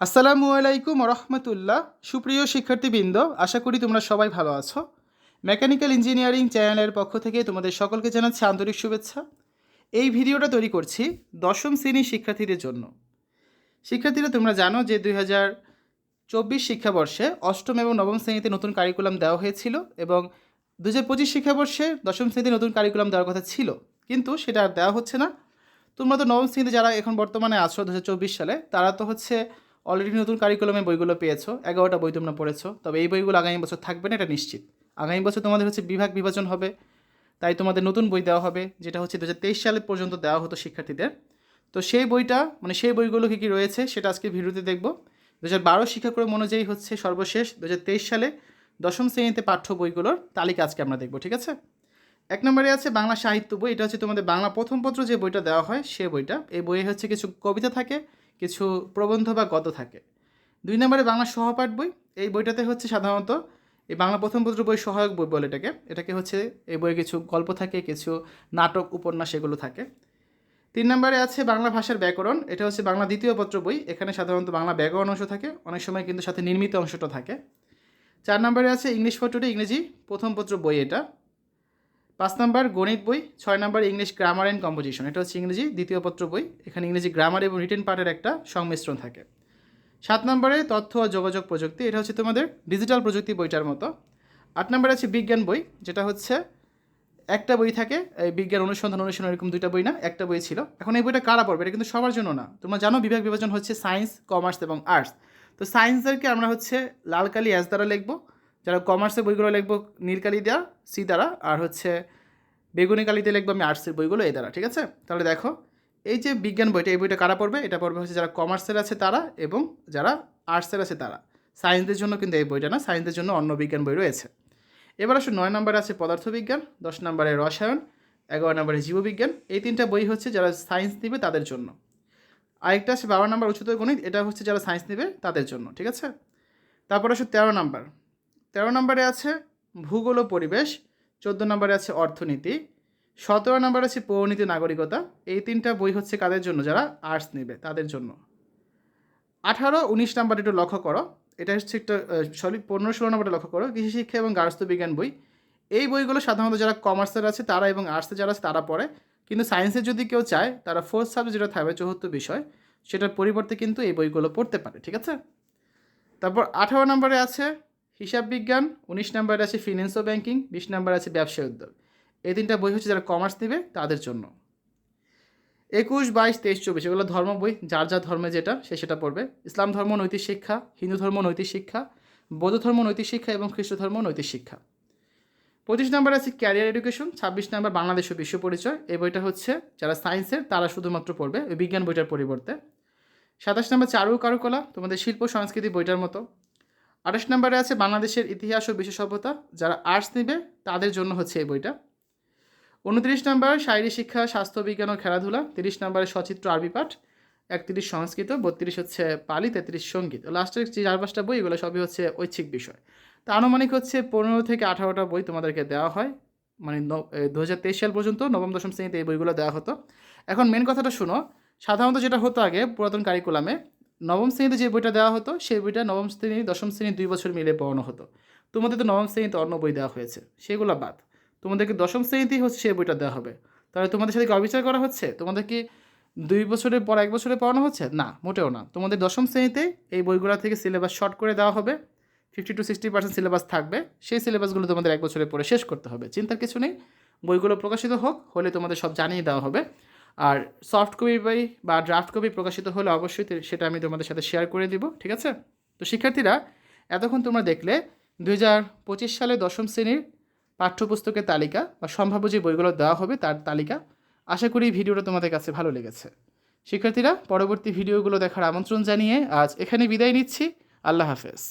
আসসালামু আলাইকুম রহমতুল্লাহ সুপ্রিয় শিক্ষার্থীবৃন্দ, আশা করি তোমরা সবাই ভালো আছো। মেকানিক্যাল ইঞ্জিনিয়ারিং চ্যানেলের পক্ষ থেকে তোমাদের সকলকে জানাচ্ছি আন্তরিক শুভেচ্ছা। এই ভিডিওটা তৈরি করছি দশম শ্রেণির শিক্ষার্থীদের জন্য। শিক্ষার্থীরা, তোমরা জানো যে দুই হাজার চব্বিশ শিক্ষাবর্ষে অষ্টম এবং নবম শ্রেণীতে নতুন কারিকুলাম দেওয়া হয়েছিল এবং দু হাজার পঁচিশ শিক্ষাবর্ষে দশম শ্রেণীতে নতুন কারিকুলাম দেওয়ার কথা ছিল, কিন্তু সেটা আর দেওয়া হচ্ছে না। তোমরা তো নবম শ্রেণীতে যারা এখন বর্তমানে আছো দু হাজার চব্বিশ সালে, তারা তো হচ্ছে অলরেডি নতুন কারিকুলামে বইগুলো পেয়েছ, এগারোটা বই তোমরা পড়েছো, তবে এই বইগুলো আগামী বছর থাকবে না, এটা নিশ্চিত। আগামী বছর তোমাদের হচ্ছে বিভাগ বিভাজন হবে, তাই তোমাদের নতুন বই দেওয়া হবে, যেটা হচ্ছে দু হাজার তেইশ সালে পর্যন্ত দেওয়া হতো শিক্ষার্থীদের। তো সেই বইটা মানে সেই বইগুলো কী কী রয়েছে, সেটা আজকে ভিডিওতে দেখব। দু হাজার বারো শিক্ষাক্রম অনুযায়ী হচ্ছে সর্বশেষ দু হাজার তেইশ সালে দশম শ্রেণীতে পাঠ্য বইগুলোর তালিকা আজকে আমরা দেখব, ঠিক আছে? এক নম্বরে আছে বাংলা সাহিত্য বই, এটা হচ্ছে তোমাদের বাংলা প্রথম পত্র যে বইটা দেওয়া হয়, সে বইটা। এই বইয়ে হচ্ছে কিছু কবিতা থাকে কিছু প্রবন্ধ বা গদ্য থাকে। দুই নম্বরে বাংলা সহপাঠ বই। এই বইটাতে হচ্ছে সাধারণত এই বাংলা প্রথম পত্র বই সহায়ক বই বলে এটাকে। এটাকে হচ্ছে এই বইয়ে কিছু গল্প থাকে, কিছু নাটক, উপন্যাস এগুলো থাকে। তিন নম্বরে আছে বাংলা ভাষার ব্যাকরণ। এটা হচ্ছে বাংলা দ্বিতীয় পত্র বই। এখানে সাধারণত বাংলা ব্যাকরণ অংশ থাকে। অনেক সময় কিন্তু সাথে নির্মিত অংশটা থাকে। চার নম্বরে আছে ইংলিশ পত্রটি ইংরেজি। প্রথম পত্র বই এটা। পাঁচ নাম্বার গণিত বই, ছয় নম্বর ইংলিশ গ্রামার অ্যান্ড কম্পোজিশন এটা হচ্ছে ইংরেজি দ্বিতীয় পত্র বই। এখানে ইংরেজি গ্রামার এবং রিটেন পার্টের একটা সংমিশ্রণ থাকে। সাত নম্বরে তথ্য ও যোগাযোগ প্রযুক্তি। এটা হচ্ছে তোমাদের ডিজিটাল প্রযুক্তি বইটার মতো। আট নম্বরে আছে বিজ্ঞান বই, যেটা হচ্ছে একটা বই থাকে বিজ্ঞান অনুসন্ধান অনুসন্ধান এরকম দুইটা বই না, একটা বই ছিল। এখন এই বইটা কারা পড়বে? এটা কিন্তু সবার জন্য না। তোমরা জানো বিভাগ বিভাজন হচ্ছে সায়েন্স কমার্স এবং আর্টস তো সায়েন্সদেরকে আমরা হচ্ছে লাল কালি অ্যাস দ্বারা লিখব। যারা কমার্সের বইগুলো লিখব নীল কালি দেওয়া সি দ্বারা, আর হচ্ছে বেগুনি কালিতে লিখব আমি আর্টসের বইগুলো এই দ্বারা, ঠিক আছে? তাহলে দেখো, এই যে বিজ্ঞান বইটা, এই বইটা কারা পড়বে? এটা পড়বে হচ্ছে যারা কমার্সের আছে তারা এবং যারা আর্টসের আছে তারা। সায়েন্সের জন্য কিন্তু এই বইটা না সায়েন্সের জন্য অন্য বিজ্ঞান বই রয়েছে। এবার আসলে নয় নম্বরে আছে পদার্থবিজ্ঞান, দশ নম্বরে রসায়ন, এগারো নম্বরে জীববিজ্ঞান। এই তিনটা বই হচ্ছে যারা সায়েন্স নেবে তাদের জন্য। আরেকটা আছে বারো নম্বর উচ্চতর গণিত, এটা হচ্ছে যারা সায়েন্স নেবে তাদের জন্য, ঠিক আছে? তারপর আসলে তেরো নম্বর। তেরো নম্বরে আছে ভূগোল ও পরিবেশ, চোদ্দ নম্বরে আছে অর্থনীতি, সতেরো নম্বরে আছে পৌরনীতি নাগরিকতা। এই তিনটা বই হচ্ছে কাদের জন্য? যারা আর্টস নেবে, তাদের জন্য। আঠারো, উনিশ নাম্বার একটু লক্ষ্য করো। এটা হচ্ছে একটা সরি, পনেরো, ষোলো নম্বরটা লক্ষ্য করো। কৃষি শিক্ষা এবং গার্হস্থ্য বিজ্ঞান বই। এই বইগুলো সাধারণত যারা কমার্সের আছে, তারা এবং আর্টসে যারা আছে, তারা পড়ে। কিন্তু সায়েন্সে যদি কেউ চায়, তারা ফোর্থ সাবজেক্ট যেটা থাকবে, চতুর্থ বিষয়, সেটার পরিবর্তে কিন্তু এই বইগুলো পড়তে পারে, ঠিক আছে? তারপর আঠারো নম্বরে আছে হিসাব বিজ্ঞান, উনিশ নম্বরে আছে ফিনান্স ও ব্যাঙ্কিং বিশ নম্বরে আছে ব্যবসায় উদ্যোগ। এই তিনটা বই হচ্ছে যারা কমার্স নেবে, তাদের জন্য। একুশ, বাইশ, তেইশ, চব্বিশ, এগুলো ধর্ম বই, যার যা ধর্মে যেটা, সে সেটা পড়বে। ইসলাম ধর্ম, নৈতিক শিক্ষা, হিন্দু ধর্ম, নৈতিক শিক্ষা, বৌদ্ধ ধর্ম, নৈতিক শিক্ষা এবং খ্রিস্ট ধর্ম, নৈতিক শিক্ষা। পঁচিশ নম্বর আছে ক্যারিয়ার এডুকেশন ছাব্বিশ নম্বর বাংলাদেশ ও বিশ্ব পরিচয়। এই বইটা হচ্ছে যারা সায়েন্সের তারা শুধুমাত্র পড়বে বিজ্ঞান বইটার পরিবর্তে। সাতাশ নম্বর চারু কারুকলা, তোমাদের শিল্প সংস্কৃতি বইটার মতো। আঠাশ নম্বরে আছে বাংলাদেশের ইতিহাস ও সভ্যতা যারা আর্টস নেবে, তাদের জন্য হচ্ছে এই বইটা। উনত্রিশ নম্বর শারীরিক শিক্ষা, স্বাস্থ্য বিজ্ঞান ও খেলাধুলা। তিরিশ নম্বরে, সচিত্র আরবি পাঠ। একত্রিশ সংস্কৃত, বত্রিশ হচ্ছে পালি, তেত্রিশ সংগীত। লাস্টের যে চার পাঁচটা বই, এগুলো সবই হচ্ছে ঐচ্ছিক বিষয়। তা আনুমানিক হচ্ছে পনেরো থেকে আঠারোটা বই তোমাদেরকে দেওয়া হয়। মানে দু হাজার তেইশ সাল পর্যন্ত নবম, দশম শ্রেণীতে এই বইগুলো দেওয়া হতো। এখন মেন কথাটা শুনো। সাধারণত যেটা হতো আগে, পুরাতন কারিকুলামে নবম শ্রেণীতে যে বইটা দেওয়া হতো, সেই বইটা নবম শ্রেণি, দশম শ্রেণি দুই বছর মিলে পড়ানো হতো। তোমাদের তো নবম শ্রেণীতে অন্য বই দেওয়া হয়েছে, সেগুলো বাদ। তোমাদেরকে দশম শ্রেণীতেই হচ্ছে সেই বইটা দেওয়া হবে? তাহলে তোমাদের সাথে কি অবিচার করা হচ্ছে? তোমাদের কি দুই বছরের পর এক বছরে পড়ানো হচ্ছে? না, মোটেও না। তোমাদের দশম শ্রেণীতে এই বইগুলো থেকে সিলেবাস শর্ট করে দেওয়া হবে fifty to sixty percent syllabus থাকবে, সেই সিলেবাসগুলো তোমাদের এক বছরে পরে শেষ করতে হবে। চিন্তার কিছু নেই, বইগুলো প্রকাশিত হোক, হলে তোমাদের সব জানিয়ে দেওয়া হবে। আর সফট কপি বই বা ড্রাফট কপি প্রকাশিত হলে অবশ্যই সেটা আমি তোমাদের সাথে শেয়ার করে দিব, ঠিক আছে? তো শিক্ষার্থীরা, এতক্ষণ তোমরা দেখলে দু হাজার পঁচিশ সালে দশম শ্রেণির পাঠ্যপুস্তকের তালিকা বা সম্ভাব্য যে বইগুলো দেওয়া হবে তার তালিকা। আশা করি ভিডিওটা তোমাদের কাছে ভালো লেগেছে। শিক্ষার্থীরা, পরবর্তী ভিডিওগুলো দেখার আমন্ত্রণ জানিয়ে আজ এখানে বিদায় নিচ্ছি। আল্লাহ হাফেজ।